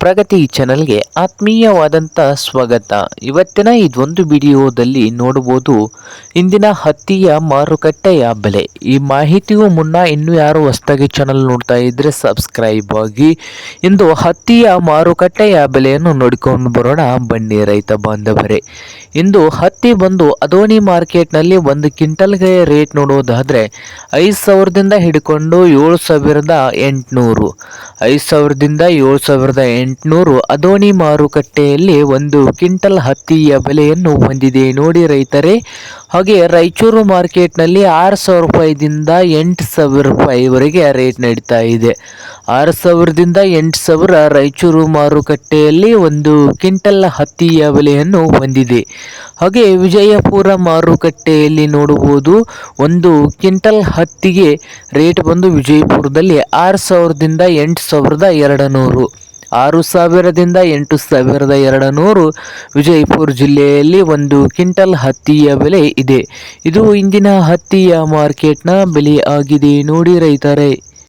ಪ್ರಗತಿ ಚಾನಲ್ಗೆ ಆತ್ಮೀಯವಾದಂಥ ಸ್ವಾಗತ. ಇವತ್ತಿನ ಇದೊಂದು ವಿಡಿಯೋದಲ್ಲಿ ನೋಡಬಹುದು ಇಂದಿನ ಹತ್ತಿಯ ಮಾರುಕಟ್ಟೆಯ ಬೆಲೆ. ಈ ಮಾಹಿತಿಯು ಮುನ್ನ ಇನ್ನೂ ಯಾರು ಹೊಸದಾಗಿ ಚಾನಲ್ ನೋಡ್ತಾ ಇದ್ರೆ ಸಬ್ಸ್ಕ್ರೈಬ್ ಆಗಿ. ಇಂದು ಹತ್ತಿಯ ಮಾರುಕಟ್ಟೆಯ ಬೆಲೆಯನ್ನು ನೋಡಿಕೊಂಡು ಬರೋಣ. ಬನ್ನಿ ರೈತ ಬಾಂಧವರೇ. ಇಂದು ಹತ್ತಿ ಬಂದು ಅದೋನಿ ಮಾರ್ಕೆಟ್ನಲ್ಲಿ ಒಂದು ಕ್ವಿಂಟಲ್ಗೆ ರೇಟ್ ನೋಡೋದಾದ್ರೆ ಐದು ಸಾವಿರದಿಂದ ಹಿಡ್ಕೊಂಡು ಏಳು ಸಾವಿರದ ಎಂಟುನೂರು. ಐದು ಸಾವಿರದಿಂದ ಏಳು ಸಾವಿರದ ಎಂಟುನೂರು ಅದೋನಿ ಮಾರುಕಟ್ಟೆಯಲ್ಲಿ ಒಂದು ಕ್ವಿಂಟಲ್ ಹತ್ತಿಯ ಬೆಲೆಯನ್ನು ಹೊಂದಿದೆ. ನೋಡಿ ರೈತರೇ, ಹಾಗೆ ರಾಯಚೂರು ಮಾರ್ಕೆಟ್ನಲ್ಲಿ ಆರು ಸಾವಿರ ರೂಪಾಯಿದಿಂದ ಎಂಟು ಸಾವಿರ ರೂಪಾಯಿವರೆಗೆ ರೇಟ್ ನಡೀತಾ ಇದೆ. ಆರು ಸಾವಿರದಿಂದ ಎಂಟು ಸಾವಿರ ರಾಯಚೂರು ಮಾರುಕಟ್ಟೆಯಲ್ಲಿ ಒಂದು ಕ್ವಿಂಟಲ್ ಹತ್ತಿಯ ಬೆಲೆಯನ್ನು ಹೊಂದಿದೆ. ಹಾಗೆ ವಿಜಯಪುರ ಮಾರುಕಟ್ಟೆಯಲ್ಲಿ ನೋಡಬಹುದು, ಒಂದು ಕ್ವಿಂಟಲ್ ಹತ್ತಿಗೆ ರೇಟ್ ಬಂದು ವಿಜಯಪುರದಲ್ಲಿ ಆರು ಸಾವಿರದಿಂದ ಎಂಟು ಸಾವಿರದ ಎರಡು ನೂರು ಆರು ಸಾವಿರದಿಂದ ಎಂಟು ಸಾವಿರದ ಎರಡು ನೂರು ವಿಜಯಪುರ ಜಿಲ್ಲೆಯಲ್ಲಿ ಒಂದು ಕ್ವಿಂಟಲ್ ಹತ್ತಿಯ ಬೆಲೆ ಇದೆ. ಇದು ಇಂದಿನ ಹತ್ತಿಯ ಮಾರ್ಕೆಟ್ನ ಬೆಲೆ ಆಗಿದೆ. ನೋಡಿ ರೈತರೇ.